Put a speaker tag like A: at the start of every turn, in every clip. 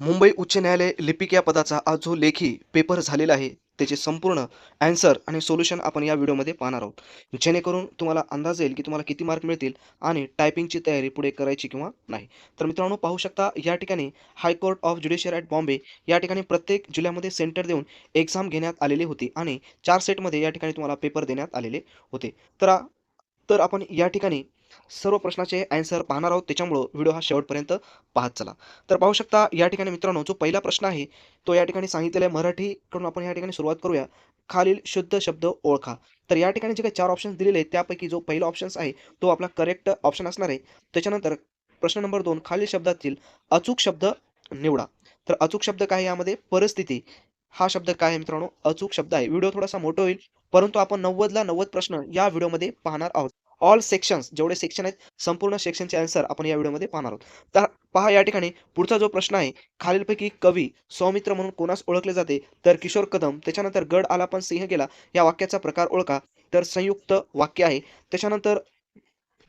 A: मुंबई उच्च न्यायालय लिपिक या पदाचा आज जो लेखी पेपर झालेला आहे त्याचे संपूर्ण ॲन्सर आणि सोल्युशन आपण या व्हिडिओमध्ये पाहणार आहोत. जेणेकरून तुम्हाला अंदाज येईल की तुम्हाला किती मार्क मिळतील आणि टायपिंगची तयारी पुढे करायची किंवा नाही. तर मित्रांनो पाहू शकता या ठिकाणी high court of judiciary at Bombay या ठिकाणी प्रत्येक जिल्ह्यामध्ये सेंटर देऊन एक्झाम घेण्यात आलेली होती आणि चार सेटमध्ये या ठिकाणी तुम्हाला पेपर देण्यात आलेले होते. तर तर आपण या ठिकाणी सर्व प्रश्नाचे ॲन्सर पाहणार आहोत. त्याच्यामुळं व्हिडिओ हा शेवटपर्यंत पाहत चला. तर पाहू शकता या ठिकाणी मित्रांनो जो पहिला प्रश्न आहे तो या ठिकाणी सांगितलेला आहे. मराठीकडून आपण या ठिकाणी सुरुवात करूया. खालील शुद्ध शब्द ओळखा. तर या ठिकाणी जे काही चार ऑप्शन्स दिलेले आहेत त्यापैकी जो पहिला ऑप्शन्स आहे तो आपला करेक्ट ऑप्शन असणार आहे. त्याच्यानंतर प्रश्न नंबर दोन खालील शब्दातील अचूक शब्द निवडा. तर अचूक शब्द काय यामध्ये? परिस्थिती. हा शब्द काय आहे मित्रांनो? अचूक शब्द आहे. व्हिडिओ थोडासा मोठा होईल परंतु आपण नव्वदला नव्वद प्रश्न या व्हिडिओमध्ये पाहणार आहोत. ऑल सेक्शन्स जेवढे सेक्शन आहेत संपूर्ण सेक्शनचे आन्सर आपण या व्हिडिओमध्ये पाहणार आहोत. तर पहा या ठिकाणी पुढचा जो प्रश्न आहे खालीलपैकी कवी सौमित्र म्हणून कोणास ओळखले जाते? तर किशोर कदम त्याच्यानंतर गड आला पण सिंह गेला या वाक्याचा प्रकार ओळखा. तर संयुक्त वाक्य आहे. त्याच्यानंतर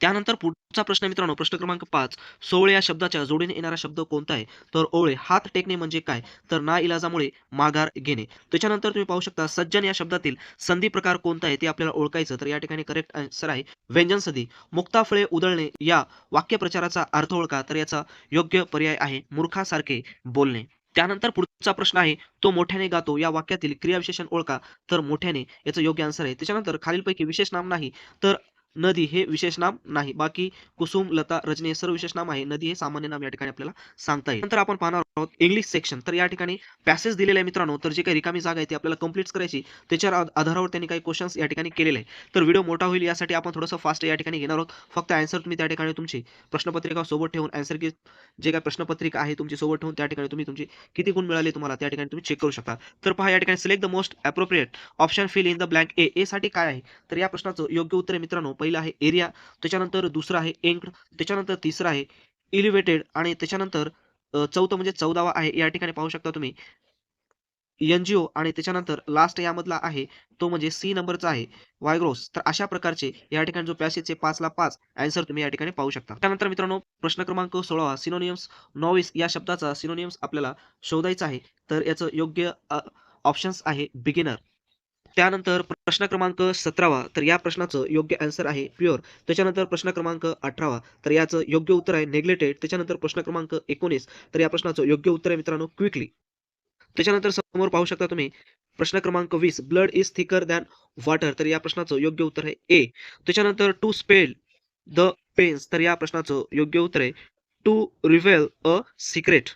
A: त्यानंतर पुढचा प्रश्न मित्रांनो प्रश्न क्रमांक पाच. सोवळे या शब्दाच्या जोडीने येणारा शब्द कोणता आहे? तर ओळे हात टेकणे म्हणजे काय? तर ना इलाजामुळे माघार घेणे. त्याच्यानंतर तुम्ही पाहू शकता सज्जन या शब्दातील संधी प्रकार कोणता आहे ते आपल्याला ओळखायचं. तर या ठिकाणी करेक्ट आन्सर आहे व्यंजन संधी. मुक्ताफळे उधळणे या वाक्यप्रचाराचा अर्थ ओळखा तर याचा योग्य पर्याय आहे मूर्खासारखे बोलणे. त्यानंतर पुढचा प्रश्न आहे तो मोठ्याने गातो या वाक्यातील क्रियाविशेषण ओळखा तर मोठ्याने याचं योग्य आन्सर आहे. त्याच्यानंतर खालीलपैकी विशेष नाम नाही तर नदी हे विशेष नाम नाही. बाकी कुसुम लता रजनी हे सर्व विशेष नाम आहे. नदी हे सामान्य नाम या ठिकाणी आपल्याला सांगता येईल. नंतर आपण पाहणार आहोत इंग्लिश सेक्शन तर या ठिकाणी पॅसेज दिलेले आहे मित्रांनो. तर जे काही रिकामी जागा आहे ती आपल्याला कंप्लीट करायची त्याच्या आधारावर त्यांनी काही क्वेश्चन्स या ठिकाणी केलेले आहे तर व्हिडिओ मोठा होईल. यासाठी आपण थोडंसं फास्ट या ठिकाणी घेणार आहोत. फक्त आन्सर तुम्ही त्या ठिकाणी तुमची प्रश्नपत्रिका सोबत ठेवून आन्सर की जे काही प्रश्नपत्रिका आहे तुमची सोबत ठेवून त्या ठिकाणी तुम्ही तुमची किती गुण मिळाले तुम्हाला त्या ठिकाणी तुम्ही चेक करू शकता. तर पहा या ठिकाणी select the most appropriate option fill in the blank A A साठी काय आहे? तर या प्रश्नाचं योग्य उत्तर मित्रांनो. पहिलं आहे एरिया त्याच्यानंतर दुसरं आहे एंक्ड त्याच्यानंतर तिसरं आहे इलिव्हेटेड आणि त्याच्यानंतर चौथं म्हणजे चौदावा आहे. या ठिकाणी पाहू शकता तुम्ही. एनजीओ आणि त्याच्यानंतर लास्ट यामधला आहे तो म्हणजे सी नंबरचा आहे. वायग्रोस तर अशा प्रकारचे या ठिकाणी जो पॅसेजचे पाचला पाच आन्सर तुम्ही या ठिकाणी पाहू शकता. त्यानंतर मित्रांनो प्रश्न क्रमांक सोळावा सिनोनियम्स नॉविस या शब्दाचा सिनोनियम्स आपल्याला शोधायचा आहे. तर याचं योग्य ऑप्शन्स आहे बिगिनर त्यानंतर प्रश्न क्रमांक सतरावा तर या प्रश्नाचं योग्य आन्सर आहे प्युअर त्याच्यानंतर प्रश्न क्रमांक अठरावा तर याचं योग्य उत्तर आहे नेग्लेटेड त्याच्यानंतर प्रश्न क्रमांक एकोणीस तर या प्रश्नाचं योग्य उत्तर आहे मित्रांनो क्विकली त्याच्यानंतर समोर पाहू शकता तुम्ही प्रश्न क्रमांक वीस blood is thicker than water तर या प्रश्नाचं योग्य उत्तर आहे ए त्याच्यानंतर टू स्पेल द पेन्स तर या प्रश्नाचं योग्य उत्तर आहे टू रिव्हेल अ सिक्रेट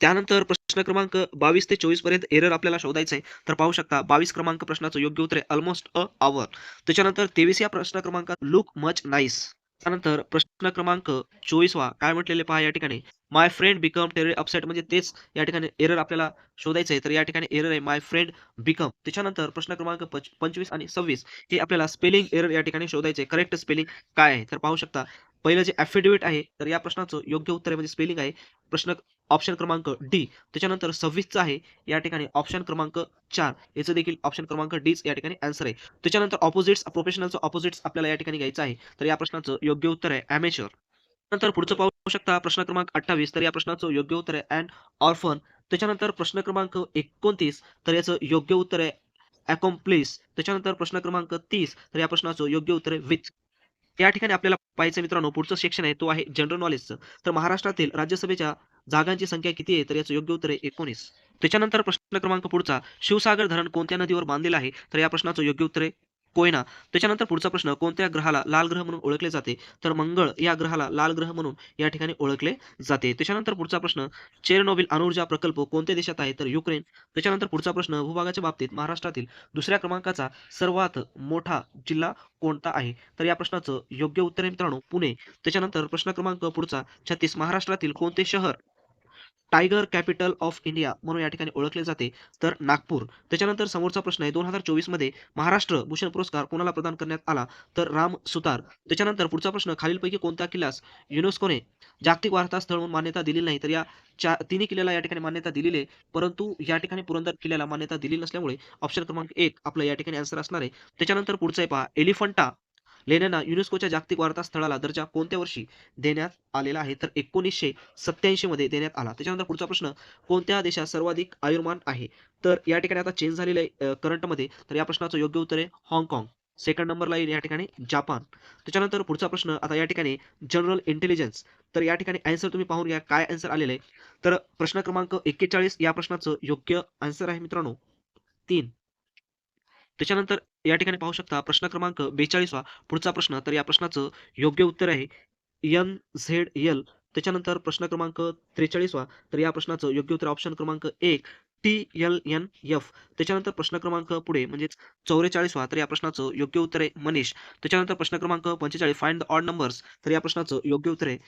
A: त्यानंतर प्रश्न क्रमांक बावीस ते चोवीसपर्यंत एरर आपल्याला शोधायचा आहे तर पाहू शकता बावीस क्रमांक प्रश्नाचं योग्य उत्तर आहे ऑलमोस्ट अ आवर त्याच्यानंतर तेवीस या प्रश्न क्रमांकात लुक मच नाईस त्यानंतर प्रश्न क्रमांक चोवीसवा काय म्हटलेले पहा या ठिकाणी. My friend become terry upset म्हणजे तेच या ठिकाणी एरर आपल्याला शोधायचं आहे तर या ठिकाणी एरर आहे माय फ्रेंड बिकम त्याच्यानंतर प्रश्न क्रमांक पंचवीस आणि सव्वीस हे आपल्याला स्पेलिंग एरर या ठिकाणी शोधायचे करेक्ट स्पेलिंग काय आहे? तर पाहू शकता पहिलं जे ॲफिडेविट आहे तर या प्रश्नाचं योग्य उत्तर आहे म्हणजे स्पेलिंग आहे. प्रश्न ऑप्शन क्रमांक डी त्याच्यानंतर सव्वीसचं आहे या ठिकाणी ऑप्शन क्रमांक चार. याचं देखील ऑप्शन क्रमांक डीच या ठिकाणी आन्सर आहे. त्याच्यानंतर ऑपोजिट्स प्रोफेशनलचं ऑपोजिट्स आपल्याला या ठिकाणी घ्यायचं आहे. तर या प्रश्नाचं योग्य उत्तर आहे ॲमेच्युअर नंतर पुढचं पाहू शकता प्रश्न क्रमांक अठ्ठावीस. तर या प्रश्नाचं योग्य उत्तर आहे अँड ऑर्फन त्याच्यानंतर प्रश्न क्रमांक एकोणतीस. तर याचं योग्य उत्तर आहे अकॉम्प्लिस त्याच्यानंतर प्रश्न क्रमांक तीस. तर या प्रश्नाचं योग्य उत्तर आहे विथ या ठिकाणी आपल्याला पाहायचं मित्रांनो पुढचं सेक्शन आहे तो आहे जनरल नॉलेजचं तर महाराष्ट्रातील राज्यसभेच्या जागांची संख्या किती आहे तर याचं योग्य उत्तर आहे एकोणीस. त्याच्यानंतर प्रश्न क्रमांक पुढचा शिवसागर धरण कोणत्या नदीवर बांधलेलं आहे? तर या प्रश्नाचं योग्य उत्तर आहे कोयना. त्याच्यानंतर पुढचा प्रश्न कोणत्या ग्रहाला लाल ग्रह म्हणून ओळखले जाते? तर मंगळ या ग्रहाला लाल ग्रह म्हणून या ठिकाणी ओळखले जाते. त्याच्यानंतर पुढचा प्रश्न चेरनोबिल अणुर्जा प्रकल्प कोणत्या देशात आहे? तर युक्रेन. त्याच्यानंतर पुढचा प्रश्न भूभागाच्या बाबतीत महाराष्ट्रातील दुसऱ्या क्रमांकाचा सर्वात मोठा जिल्हा कोणता आहे? तर या प्रश्नाचं योग्य उत्तर आहे मित्रांनो पुणे. त्याच्यानंतर प्रश्न क्रमांक पुढचा छत्तीस. महाराष्ट्रातील कोणते शहर टायगर कॅपिटल ऑफ इंडिया म्हणून या ठिकाणी ओळखले जाते तर नागपूर. त्याच्यानंतर समोरचा प्रश्न आहे दोन हजार चोवीसमध्ये महाराष्ट्र भूषण पुरस्कार कोणाला प्रदान करण्यात आला? तर राम सुतार. त्याच्यानंतर पुढचा प्रश्न खालीलपैकी कोणत्या किल्ल्यास युनेस्कोने जागतिक वारसा स्थळ म्हणून मान्यता दिलेली नाही तर या चा तिन्ही किल्ल्याला या ठिकाणी मान्यता दिलेली आहे परंतु या ठिकाणी पुरंदर किल्ल्याला मान्यता दिली नसल्यामुळे ऑप्शन क्रमांक एक आपलं या ठिकाणी आन्सर असणार आहे. त्याच्यानंतर पुढचं आहे पहा एलिफंटा लेण्यांना युनेस्कोच्या जागतिक वारसा स्थळाला दर्जा कोणत्या वर्षी देण्यात आलेला आहे? तर एकोणीसशे सत्याऐंशी मध्ये देण्यात आला. त्याच्यानंतर पुढचा प्रश्न कोणत्या देशात सर्वाधिक आयुर्मान आहे? तर या ठिकाणी आता चेंज झालेलं आहे करंटमध्ये तर या प्रश्नाचं योग्य उत्तर आहे हाँगकाँग. सेकंड नंबरला येईल या ठिकाणी जापान. त्याच्यानंतर पुढचा प्रश्न आता या ठिकाणी जनरल इंटेलिजन्स तर या ठिकाणी आन्सर तुम्ही पाहून घ्या काय आन्सर आलेलं आहे. तर प्रश्न क्रमांक एक्केचाळीस या प्रश्नाचं योग्य आन्सर आहे मित्रांनो. तीन. त्याच्यानंतर या ठिकाणी पाहू शकता प्रश्न क्रमांक बेचाळीसवा पुढचा प्रश्न तर या प्रश्नाचं योग्य उत्तर आहे एन झेड एल त्याच्यानंतर प्रश्न क्रमांक त्रेचाळीसवा तर या प्रश्नाचं योग्य उत्तर ऑप्शन क्रमांक एक टी एल एन एफ त्याच्यानंतर प्रश्न क्रमांक पुढे म्हणजेच चौवेचाळीसवा तर या प्रश्नाचं योग्य उत्तर आहे मनीष. त्याच्यानंतर प्रश्न क्रमांक पंचेचाळीस फाइंड द ऑड नंबर्स तर या प्रश्नाचं योग्य उत्तर आहे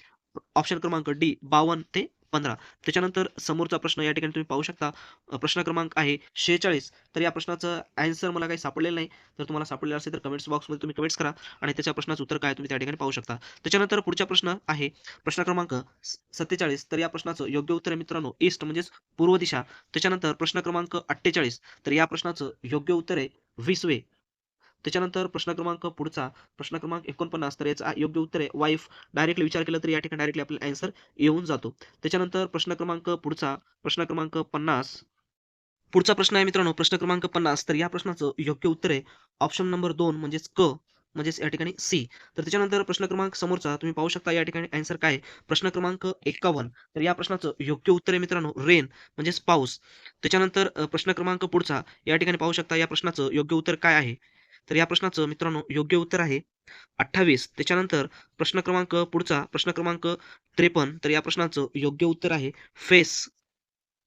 A: ऑप्शन क्रमांक डी बावन्न ते पंधरा. त्याच्यानंतर समोरचा प्रश्न या ठिकाणी तुम्ही पाहू शकता. प्रश्न क्रमांक आहे शेहेचाळीस. तर या प्रश्नाचं आन्सर मला काही सापडलेलं नाही. तर तुम्हाला सापडलेलं असेल तर कमेंट्स बॉक्समध्ये तुम्ही कमेंट्स करा आणि त्याच्या प्रश्नाचं उत्तर काय तुम्ही त्या ठिकाणी पाहू शकता. त्याच्यानंतर पुढचा प्रश्न आहे. प्रश्न क्रमांक सत्तेचाळीस. तर या प्रश्नाचं योग्य उत्तर आहे मित्रांनो ईस्ट म्हणजेच पूर्व दिशा. त्याच्यानंतर प्रश्न क्रमांक अठ्ठेचाळीस. तर या प्रश्नाचं योग्य उत्तर आहे विसवे त्याच्यानंतर प्रश्न क्रमांक पुढचा प्रश्न क्रमांक एकोणपन्नास तर याचा योग्य उत्तर आहे वाईफ डायरेक्टली विचार केला तर या ठिकाणी डायरेक्टली आपल्याला अँसर येऊन जातो. त्याच्यानंतर प्रश्न क्रमांक पुढचा प्रश्न क्रमांक पन्नास. पुढचा प्रश्न आहे मित्रांनो प्रश्न क्रमांक पन्नास. तर या प्रश्नाचं योग्य उत्तर आहे ऑप्शन नंबर दोन म्हणजेच क म्हणजेच या ठिकाणी सी तर त्याच्यानंतर प्रश्न क्रमांक समोरचा तुम्ही पाहू शकता या ठिकाणी आन्सर काय प्रश्न क्रमांक एकावन्न. तर या प्रश्नाचं योग्य उत्तर आहे मित्रांनो रेन म्हणजेच पाऊस. त्याच्यानंतर प्रश्न क्रमांक पुढचा या ठिकाणी पाहू शकता या प्रश्नाचं योग्य उत्तर काय आहे? तर या प्रश्नाचं मित्रांनो योग्य उत्तर आहे अठ्ठावीस. त्याच्यानंतर प्रश्न क्रमांक पुढचा प्रश्न क्रमांक त्रेपन्न. तर या प्रश्नाचं योग्य उत्तर आहे फेस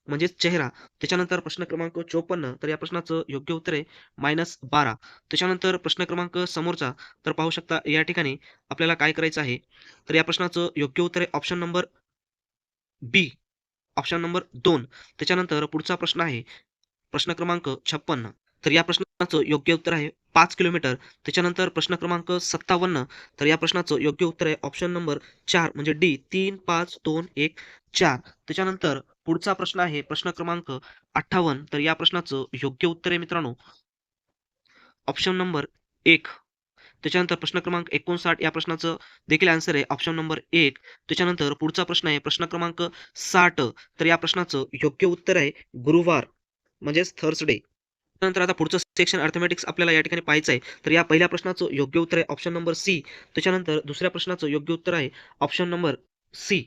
A: म्हणजेच चेहरा. त्याच्यानंतर प्रश्न क्रमांक चोपन्न. तर या प्रश्नाचं योग्य उत्तर आहे मायनस बारा. त्याच्यानंतर प्रश्न क्रमांक समोरचा. तर पाहू शकता या ठिकाणी आपल्याला काय करायचं आहे? तर या प्रश्नाचं योग्य उत्तर आहे option number B option number दोन. त्याच्यानंतर पुढचा प्रश्न आहे प्रश्न क्रमांक छप्पन्न. तर या प्रश्नाचं योग्य उत्तर आहे पाच किलोमीटर. त्याच्यानंतर प्रश्न क्रमांक सत्तावन्न. तर या प्रश्नाचं योग्य उत्तर आहे ऑप्शन नंबर चार म्हणजे डी तीन पाच दोन एक चार. त्याच्यानंतर पुढचा प्रश्न आहे प्रश्न क्रमांक अठ्ठावन्न. तर या प्रश्नाचं योग्य उत्तर आहे मित्रांनो. ऑप्शन नंबर एक. त्याच्यानंतर प्रश्न क्रमांक एकोणसाठ या प्रश्नाचं देखील आन्सर आहे. ऑप्शन नंबर एक. त्याच्यानंतर पुढचा प्रश्न आहे प्रश्न क्रमांक साठ. तर या प्रश्नाचं योग्य उत्तर आहे गुरुवार म्हणजेच थर्सडे त्यानंतर आता पुढचं सेक्शन अर्थमॅटिक्स आपल्याला या ठिकाणी पाहायचं आहे. तर या पहिल्या प्रश्नाचं योग्य उत्तर आहे ऑप्शन नंबर सी त्याच्यानंतर दुसऱ्या प्रश्नाचं योग्य उत्तर आहे ऑप्शन नंबर सी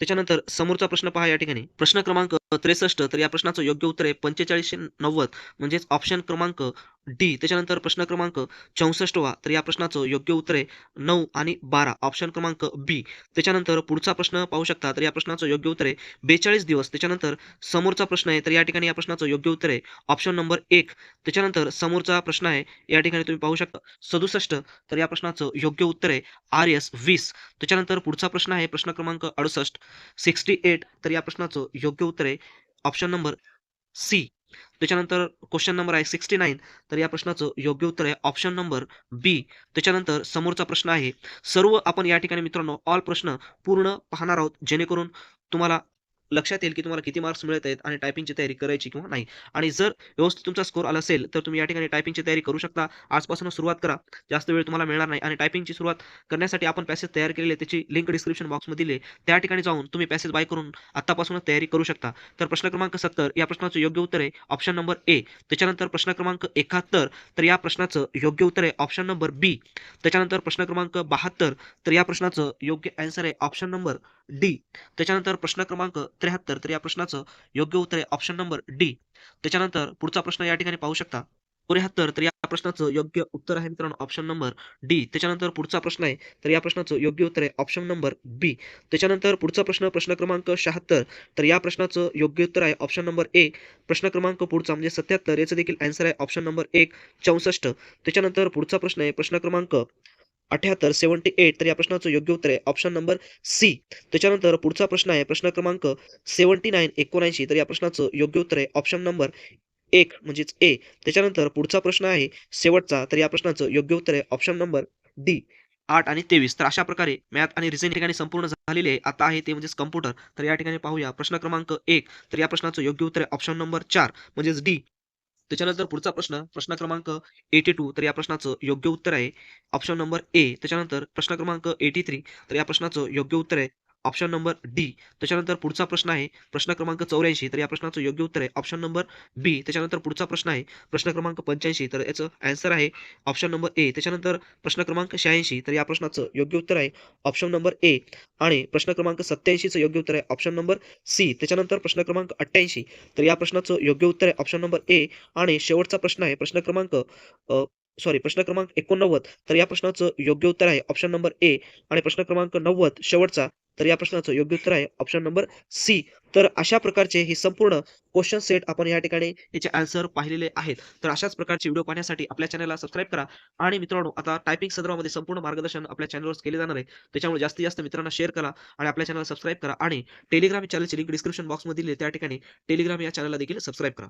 A: त्याच्यानंतर समोरचा प्रश्न पहा या ठिकाणी. प्रश्न क्रमांक त्रेसष्ट. तर या प्रश्नाचं योग्य उत्तर आहे पंचेचाळीसशे नव्वद. म्हणजेच ऑप्शन क्रमांक डी. त्याच्यानंतर प्रश्न क्रमांक चौसष्ट वा. तर या प्रश्नाचं योग्य उत्तर आहे नऊ आणि बारा. ऑप्शन क्रमांक बी. त्याच्यानंतर पुढचा प्रश्न पाहू शकता. तर या प्रश्नाचं योग्य उत्तर आहे बेचाळीस दिवस. त्याच्यानंतर समोरचा प्रश्न आहे तर या ठिकाणी या प्रश्नाचं योग्य उत्तर आहे ऑप्शन नंबर एक. त्याच्यानंतर समोरचा प्रश्न आहे या ठिकाणी तुम्ही पाहू शकता सदुसष्ट. तर या प्रश्नाचं योग्य उत्तर आहे आर एस वीस. त्याच्यानंतर पुढचा प्रश्न आहे प्रश्न क्रमांक अडुसष्ट. Sixty eight. तर या प्रश्नाचं योग्य उत्तर आहे ऑप्शन नंबर सी. त्याच्यानंतर क्वेश्चन नंबर आहे सिक्स्टी नाईन तर या प्रश्नाचं योग्य उत्तर आहे ऑप्शन नंबर बी त्याच्यानंतर समोरचा प्रश्न आहे सर्व आपण या ठिकाणी मित्रांनो ऑल प्रश्न पूर्ण पाहणार आहोत. जेणेकरून तुम्हाला लक्षात येईल की तुम्हाला किती मार्क्स मिळत आहेत आणि टायपिंगची तयारी करायची किंवा नाही. आणि जर व्यवस्थित तुमचा स्कोर आला असेल तर तुम्ही या ठिकाणी टायपिंगची तयारी करू शकता. आजपासून सुरुवात करा. जास्त वेळ तुम्हाला मिळणार नाही. आणि टायपिंगची सुरुवात करण्यासाठी आपण पॅसेज तयार केलेले त्याची लिंक डिस्क्रिप्शन बॉक्समध्ये दिले त्या ठिकाणी जाऊन तुम्ही पॅसेज बाय करून आतापासूनच तयारी करू शकता. तर प्रश्न क्रमांक सत्तर या प्रश्नाचं योग्य उत्तर आहे ऑप्शन नंबर ए त्याच्यानंतर प्रश्न क्रमांक एकाहत्तर तर या प्रश्नाचं योग्य उत्तर आहे ऑप्शन नंबर बी त्याच्यानंतर प्रश्न क्रमांक बहात्तर तर या प्रश्नाचं योग्य आन्सर आहे ऑप्शन नंबर डी त्याच्यानंतर प्रश्न क्रमांक त्र्याहत्तर तर या प्रश्नाचं योग्य उत्तर आहे ऑप्शन नंबर डी त्याच्यानंतर पुढचा प्रश्न या ठिकाणी पाहू शकता. त्र्याहत्तर तर या प्रश्नाचं योग्य उत्तर आहे मित्रांनो ऑप्शन नंबर डी त्याच्यानंतर पुढचा प्रश्न आहे तर या प्रश्नाचं योग्य उत्तर आहे ऑप्शन नंबर बी त्याच्यानंतर पुढचा प्रश्न प्रश्न क्रमांक शहात्तर तर या प्रश्नाचं योग्य उत्तर आहे ऑप्शन नंबर ए प्रश्न क्रमांक पुढचा म्हणजे सत्याहत्तर याचं देखील आन्सर आहे ऑप्शन नंबर एक चौसष्ट. त्याच्यानंतर पुढचा प्रश्न आहे प्रश्न क्रमांक अठ्याहत्तर सेवन्टी एट तर या प्रश्नाचं योग्य उत्तर आहे. ऑप्शन नंबर सी त्याच्यानंतर पुढचा प्रश्न आहे प्रश्न क्रमांक सेवन्टी नाईन एकोणऐंशी तर या प्रश्नाचं योग्य उत्तर आहे. ऑप्शन नंबर एक म्हणजेच ए त्याच्यानंतर पुढचा प्रश्न आहे शेवटचा तर या प्रश्नाचं योग्य उत्तर आहे. ऑप्शन नंबर डी आठ आणि तेवीस तर अशा प्रकारे मॅथ आणि रिझनिंग ठिकाणी संपूर्ण झालेले आहे. आता आहे ते म्हणजेच कम्प्युटर तर या ठिकाणी पाहूया. प्रश्न क्रमांक एक तर या प्रश्नाचं योग्य उत्तर आहे. ऑप्शन नंबर चार म्हणजेच डी त्याच्यानंतर पुढचा प्रश्न प्रश्न क्रमांक 82 तर या प्रश्नाचं योग्य उत्तर आहे ऑप्शन नंबर ए. त्याच्यानंतर प्रश्न क्रमांक 83 तर या प्रश्नाचं योग्य उत्तर आहे ऑप्शन नंबर डी. त्याच्यानंतर पुढचा प्रश्न आहे प्रश्न क्रमांक 84 तर या प्रश्नाचं योग्य उत्तर आहे ऑप्शन नंबर बी. त्याच्यानंतर पुढचा प्रश्न आहे प्रश्न क्रमांक 85 तर याचं आन्सर आहे ऑप्शन नंबर ए. त्याच्यानंतर प्रश्न क्रमांक 86 तर या प्रश्नाचं योग्य उत्तर आहे ऑप्शन नंबर ए. आणि प्रश्न क्रमांक सत्याऐंशीचं योग्य उत्तर आहे ऑप्शन नंबर सी. त्याच्यानंतर प्रश्न क्रमांक 88 तर या प्रश्नाचं योग्य उत्तर आहे ऑप्शन नंबर ए. आणि शेवटचा प्रश्न आहे प्रश्न क्रमांक सॉरी प्रश्न क्रमांक 89 तर या प्रश्नाचं योग्य उत्तर आहे ऑप्शन नंबर ए. आणि प्रश्न क्रमांक 90 शेवटचा तर या प्रश्नाचं योग्य उत्तर आहे ऑप्शन नंबर सी. तर अशा प्रकारचे हे संपूर्ण क्वेश्चन सेट आपण या ठिकाणी याचे आन्सर पाहिलेले आहेत. तर अशाच प्रकारचे व्हिडिओ पाहण्यासाठी आपल्या चॅनलला सबस्क्राईब करा आणि मित्रांनो आता टायपिंग संदर्भामध्ये संपूर्ण मार्गदर्शन आपल्या चॅनलवर केले जाणार आहे. त्याच्यामुळे जास्तीत जास्त मित्रांना शेअर करा आणि आपल्या चॅनलला सबस्क्राईब करा आणि टेलिग्राम चॅनलची लिंक डिस्क्रिप्शन बॉक्समध्ये दिली त्या ठिकाणी टेलिग्राम या चॅनलला देखील सबस्क्राईब करा.